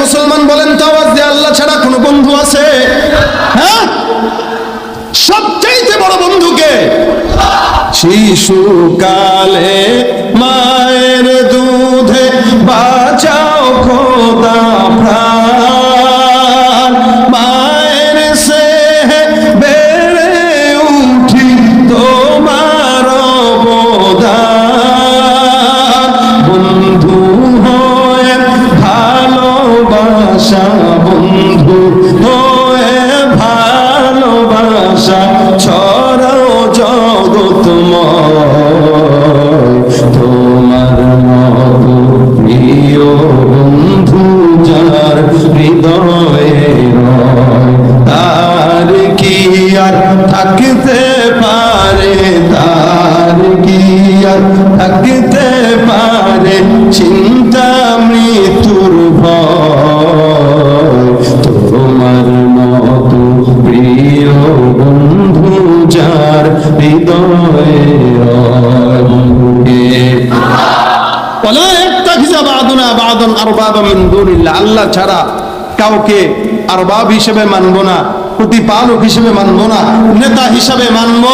মুসলমান বলেন তো আওয়াজ দিয়ে, আল্লাহ ছাড়া কোনো বন্ধু আছে? হ্যাঁ? সবচাইতে বড় বন্ধুকে শিশুকালে মায়ের দুধে বাঁচাও ভালোবাসা, বন্ধু হয়ে ভালোবাসা, ছড়াও জগৎময় তোমার মতো প্রিয় বন্ধু, যার হৃদয়ে তার কি আর থাকতে পারে? তার কি আর থাকতে পারে? চিন্তা মিন হৃদয়ে আল্লাহ ছাড়া কাউকে আরবাব হিসেবে মানবো না, প্রতিপালক হিসেবে মানবো না, নেতা হিসেবে মানবো